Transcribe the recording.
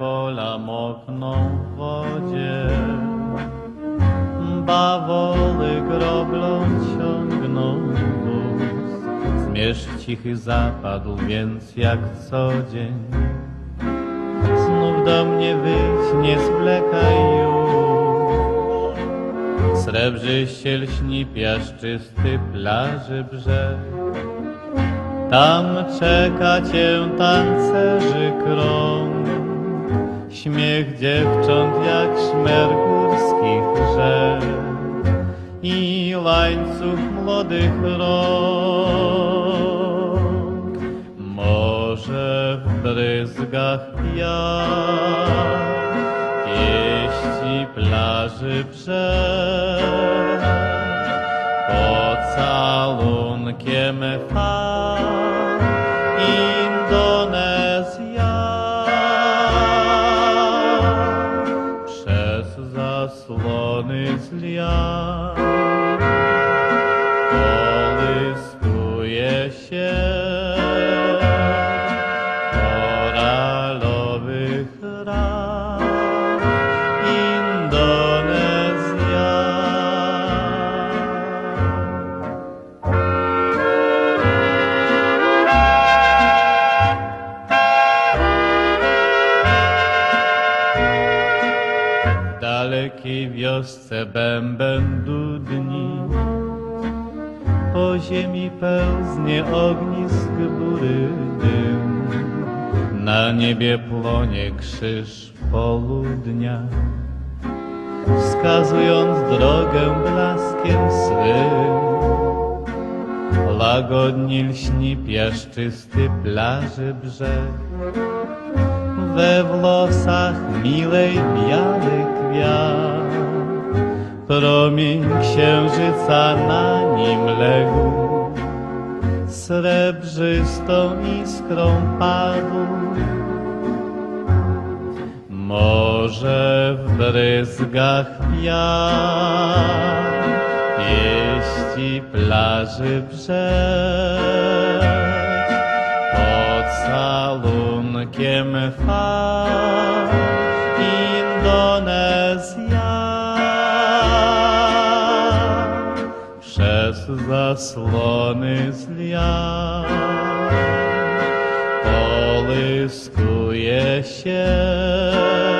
pola mokną w wodzie. Bawoły groblą ciągną wóz, zmierzch cichy zapadł, więc jak co dzień. Znów do mnie wyjdź, nie zwlekaj już. Srebrzyście lśni piaszczysty plaży brzeg. Tam czeka cię tancerzy krąg Śmiech dziewcząt jak szmer górskich rzek I łańcuch młodych rąk. Może w bryzgach piach Pieści plaży brzeg Pocalunkiem fal lian Połyskuje się dalekiej wiosce bęben dudni Po ziemi pełznie ognisk bury dym. Na niebie płonie krzyż południa. Wskazując drogę blaskiem swym. Łagodnie lśni piaszczysty plaży brzeg. We włosach milej biały kwiat. Promień księżyca na nim legł, srebrzystą iskrą padł. Może w bryzgach wiatr pieści plaży brzeg pocalunkiem fal заслони зля, полискує ще.